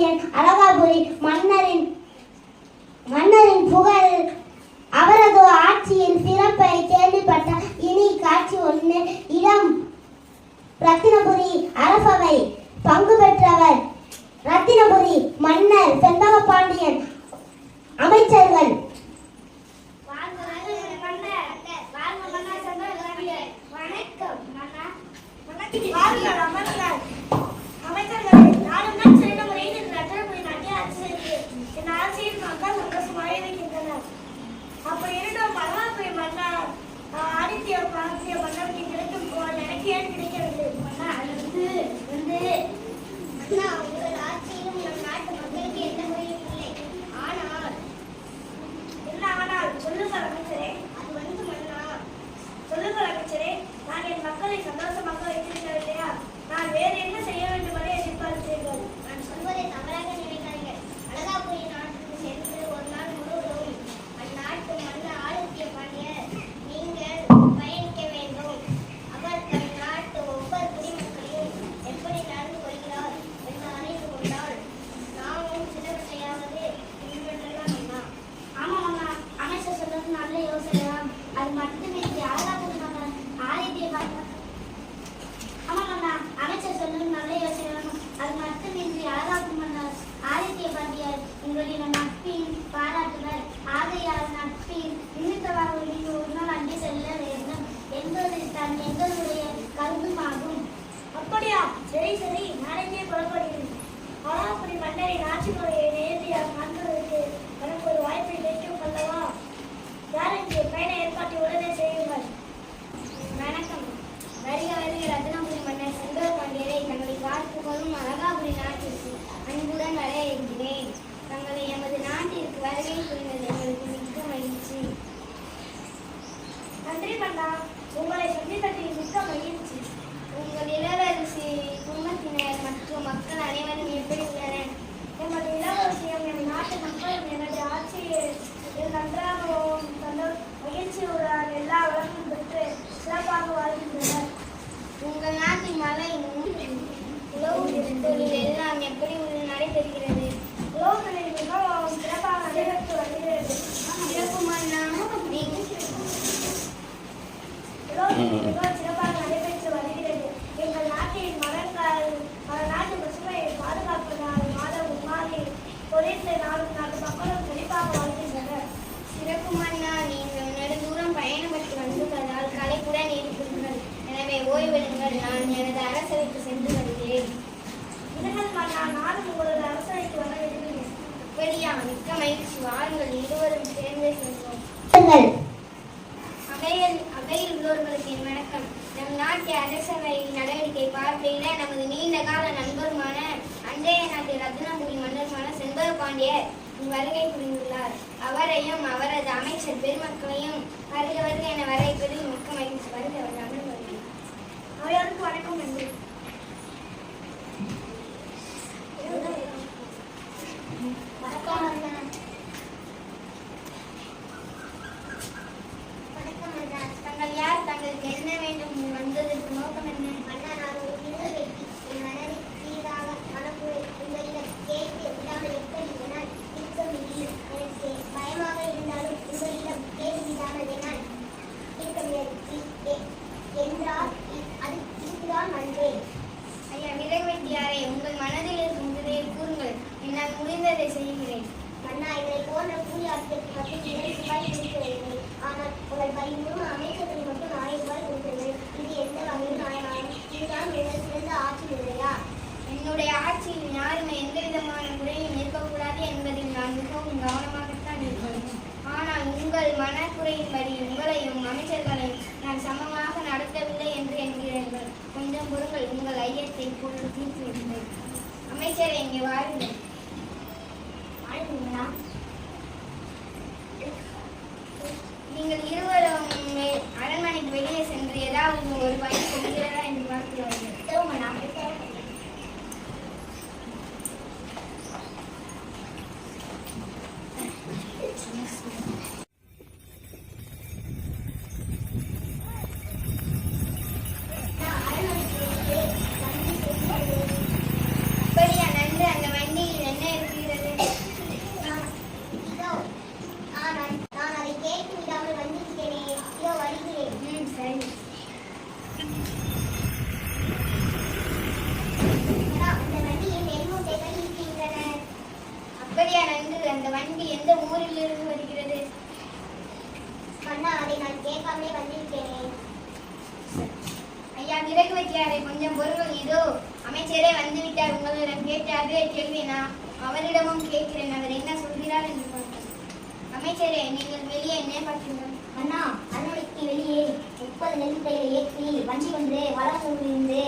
பாண்டியன் அழகாபுரி மன்னரின் மன்னரின் புகழ் அவரது ஆட்சியின் சிறப்பை கேள்விப்பட்ட இனி காட்சி ஒன்று. இடம் ரத்தினபுரி அரசவை பங்கு பெற்றவர் ரத்தினபுரி மன்னர் செண்பக பாண்டியன் அமைச்சர்கள் வணக்கம் வாருங்கள் அமருங்கள் அமைச்சர்களே நாடும் தான் சிறந்த முறையில் இந்த ரத்தினபுரி நாட்டை ஆட்சி செய்து இந்த ஆட்சியில் மக்கள் சந்தோஷமாக இருக்கின்றனர் அப்படி இருந்தும் மல்லாபுரி மன்னர் ஆஹ், ஆதித்ய பாரதிய மன்னருக்கு கிடைக்கும் புகழ் எனக்கு ஏன் கிடைக்கிறது மன்னா அது வந்து வந்து அண்ணா, உங்கள் ஆட்சியிலும் நம் நாட்டு மக்களுக்கு எந்த குறையும் இல்லை. ஆனால், என்ன ஆனால் சொல்லுங்கள் அமைச்சரே அது வந்து மன்னா, சொல்லுங்கள் அமைச்சரே நான் என் மக்களை சந்தோஷமாக வைத்திருக்கிறேன் இல்லையா நான் வேறு என்ன செய்ய வேண்டும் என எதிர்பார்க்கிறீர்கள் நான் சொல்வதை தவறாக நினைக்காதீர்கள். அழகாபுரி நாட்டுக்கு சென்று ஒரு நாள் முழுவதும் அந்நாட்டு மன்னர் ஆதித்ய பாண்டியர் நீங்கள் பயணிக்க வேண்டும். அவர் தம் நாட்டு ஒவ்வொரு குடிமக்களையும் எப்படி நடந்து கொள்கிறார் என்று அறிந்து கொண்டால் நாமும் சிலவற்றையாவது பின்பற்றலாம் அண்ணா. ஆமாம் அண்ணா அமைச்சர் சொல்றது நல்ல யோசனைதான் அது மட்டுமின்றி அழகாபுரி மன்னர் ஆதித்ய பாண்டியன் ஆமாம் அண்ணா அமைச்சர் சொல்றது நல்ல யோசனைதான் அது மட்டுமின்றி அழகாபுரி மன்னர் ஆதித்ய பாண்டியர் உங்களின் நட்பின் பாராட்டுவர் ஆகையால் நட்பின் நிமித்தமாக நீங்கள் ஒரு நாள் அங்கே செல்ல வேண்டும் என்பது தான் எங்களுடைய கருத்துமாகும் அப்படியா சரி சரி. நாளைக்கே புறப்படுகிறேன். அப்படி மன்னரின் ஆட்சி முறையை நேரடியாக காண்பதற்கு எனக்கு ஒரு வாய்ப்பை கிடைக்கும் அல்லவா யாருக்கு பயண ஏற்பாட்டை உடனே செய்யுங்கள்? வணக்கம். வருக வருகிற ஓய்வெடுங்கள் நான் எனது அரசவைக்கு சென்று வருகிறேன் இதனால் நான் நானும் உங்களது அரசவைக்கு வர விரும்புகிறேன் மிக்க மகிழ்ச்சி. வாருங்கள் இருவரும் சேர்ந்து செல்வோம். அவையில் அவையில் உள்ளவர்களுக்கு என் வணக்கம். நம் நாட்டு அரசவை நடவடிக்கை பார்வையிட நமது நீண்ட கால நண்பருமான அன்றைய நாட்டு ரத்னபுரி மன்னருமான செண்பக பாண்டியர் வருகை புரிந்துள்ளார். அவரையும் அவரது அமைச்சர் பெருமக்களையும் வருக வருக என வரவேற்பதில் மிக்க மகிழ்ச்சி வருக வருக அமர்வுகள். அவையோருக்கு வணக்கம் நன்றி வணக்கம் அண்ணா. வணக்கம் அண்ணா. தங்கள் யார் தங்களுக்கு என்ன வேண்டும் வந்ததற்கு நோக்கம் என்ன அண்ணா நான் ஒரு விருது வெட்டி என் மனதை சீராக அனுப்பு உங்களிடம் கேட்டு விடாமல் எப்படி என்னால் இருக்க முடியும் எனக்கு பயமாக இருந்தாலும் உங்களிடம் கேட்டு விடாமல் என்னால் இருக்க முடியாது இ- எ- என்றால் இ- அது இதுதான் ஐயா நிறைவேற்றியாரே உங்கள் மனதில் இருக்கும் குதிரையை கூறுங்கள். என்னால் முடிந்ததை செய்கிறேன். அண்ணா இதை போன்ற கூலி ஆட்களுக்கு மட்டும் இரண்டு ரூபாய் கொடுக்கவில்லை ஆனால் உங்கள் பதிமூணு அமைச்சர்கள் மட்டும் ஆயிரம் ரூபாய் கொடுக்கிறீர்கள் இது எந்த வகையில் நியாயமாகும் இதுதான் உங்கள் சிறந்த ஆட்சி இல்லையா? என்னுடைய ஆட்சியில் யாருமே எந்த விதமான குறையும் இருக்கக்கூடாது என்பதில் நான் மிகவும் கவனமாகத்தான் இருக்கிறேன் ஆனால் உங்கள் மனக்குறையின்படி உங்களையும் உங்கள் ஐயத்தை இப்பொழுது தீர்த்து விடுங்கள் அமைச்சர் இங்கே வாருங்கள் வாழ்ந்தீங்களா நீங்கள் இருவரும் அரண்மனைக்கு வெளியே சென்று ஏதாவது ஒரு பணி ஐயா விறகு கொஞ்சம் பொருள் இதோ அமைச்சரே வந்துவிட்டார் உங்களிடம் கேட்டு அதே கேள்வி நான் அவரிடமும் கேட்கிறேன். அவர் என்ன சொல்கிறார் என்று பார்ப்போம். அமைச்சரே நீங்கள் வெளியே என்ன பார்த்தீர்கள் அண்ணா அரண்மனைக்கு வெளியே முப்பது நெல்லிப்பைகளை ஏற்றி வண்டி ஒன்று வளர்ந்து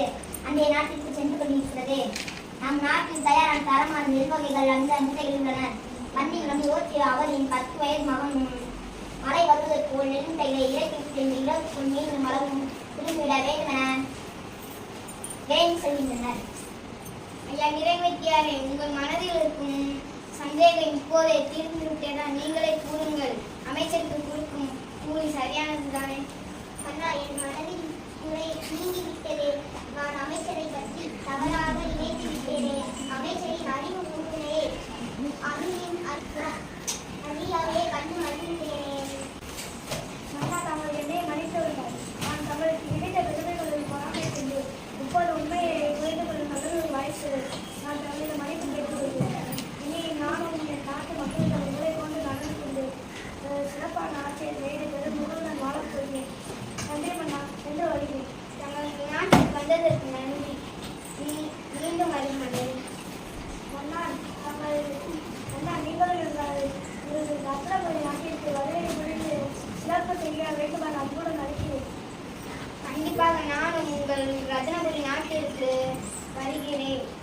அன்றைய நாட்டிற்கு சென்று கொண்டிருக்கிறது. நம் நாட்டில் தயாரான தரமான நிர்வகைகள் அந்த முட்டைகள் உள்ளன வண்டியில் வந்து ஓட்டிய அவரின் பத்து வயது மகன் மழை வருவதற்கு ஒரு நெல்லிப்பைகளை இறக்கி இந்த இடத்துக்குள் மீண்டும் மலரும் திரும்பிவிட வேண்டுமென செல்கின்றனர் ஐயா நிறைவேற்றியாரே உங்கள் மனதில் இருக்கும் சந்தேகம் இப்போதே தீர்ந்துவிட்டதா நீங்களே கூறுங்கள். அமைச்சருக்கு கொடுக்கும் கூலி சரியானதுதானே? அண்ணா என் மனதில் குறை நீங்கிவிட்டதே. நான் அமைச்சரை பற்றி தவறாக நினைத்துவிட்டேனே. அமைச்சரின் அறிவு கூட்டினே அறிவின் அறியாவே கண்டு மகிழ்ந்தேனே அண்ணா தாங்கள் என்னை மன்னித்துவிட்டார் நான் தங்களுக்கு கிடைத்த விருதுகளை பராமரிக்கின்றேன் இப்போது உண்மையை புரிந்து கொள்ளும் நல்ல ஒரு வயசு நான் தங்களிடம் மன்னிப்பு கேட்டுக்கொள்கிறேன் இனி நானும் என் நாட்டு மக்களிடம் உங்களை கொண்டு நடந்து கொண்டு அஹ், சிறப்பான ஆட்சியை வேறு பெரும் போகிறேன். நன்றி மன்னா என்று வருகிறேன் தங்களுக்கு வந்ததற்கு நன்றி. மீ- மீண்டும் வருகிறேன் மன்னா தங்கள் அண்ணா நீங்களும் எங்கள் உங்களது நாட்டிற்கு வருகை புரிந்து சிறப்பு செய்ய வேண்டுமென அன்புடன் அழைக்கிறேன் கண்டிப்பாக நானும் உங்கள் ரத்னபுரி நாட்டிற்கு வருகிறேன்.